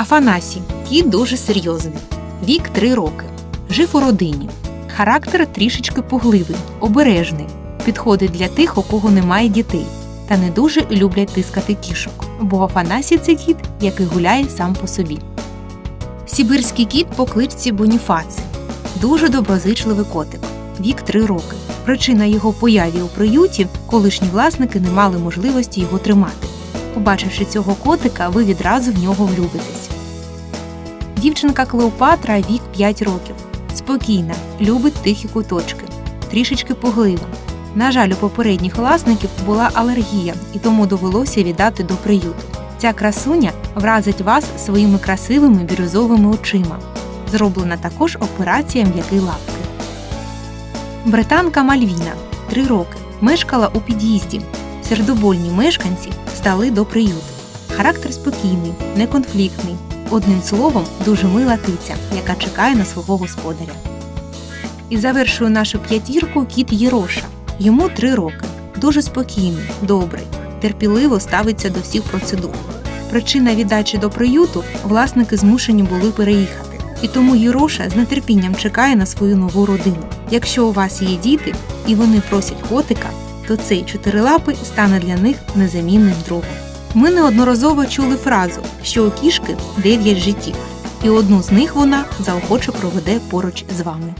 Афанасій кіт дуже серйозний. Вік 3 роки. Жив у родині. Характер трішечки пугливий, обережний. Підходить для тих, у кого немає дітей, та не дуже люблять тискати кішок. Бо Афанасій це кіт, який гуляє сам по собі. Сибирський кіт по кличці Боніфаци. Дуже доброзичливий котик. Вік 3 роки. Причина його появі у приюті колишні власники не мали можливості його тримати. Побачивши цього котика, ви відразу в нього влюбитесь. Дівчинка Клеопатра вік 5 років. Спокійна, любить тихі куточки, трішечки пуглива. На жаль, у попередніх власників була алергія, і тому довелося віддати до приюту. Ця красуня вразить вас своїми красивими бірюзовими очима. Зроблена також операція м'який лапки. Британка Мальвіна 3 роки мешкала у під'їзді. Сердобольні мешканці стали до приюту. Характер спокійний, неконфліктний. Одним словом, дуже мила киця, яка чекає на свого господаря. І завершує нашу п'ятірку кіт Єроша. Йому 3 роки. Дуже спокійний, добрий, терпіливо ставиться до всіх процедур. Причина віддачі до приюту власники змушені були переїхати. І тому Єроша з нетерпінням чекає на свою нову родину. Якщо у вас є діти і вони просять котика, то цей чотирилапий стане для них незамінним другом. Ми неодноразово чули фразу, що у кішки дев'ять життів, і одну з них вона заохоче проведе поруч з вами.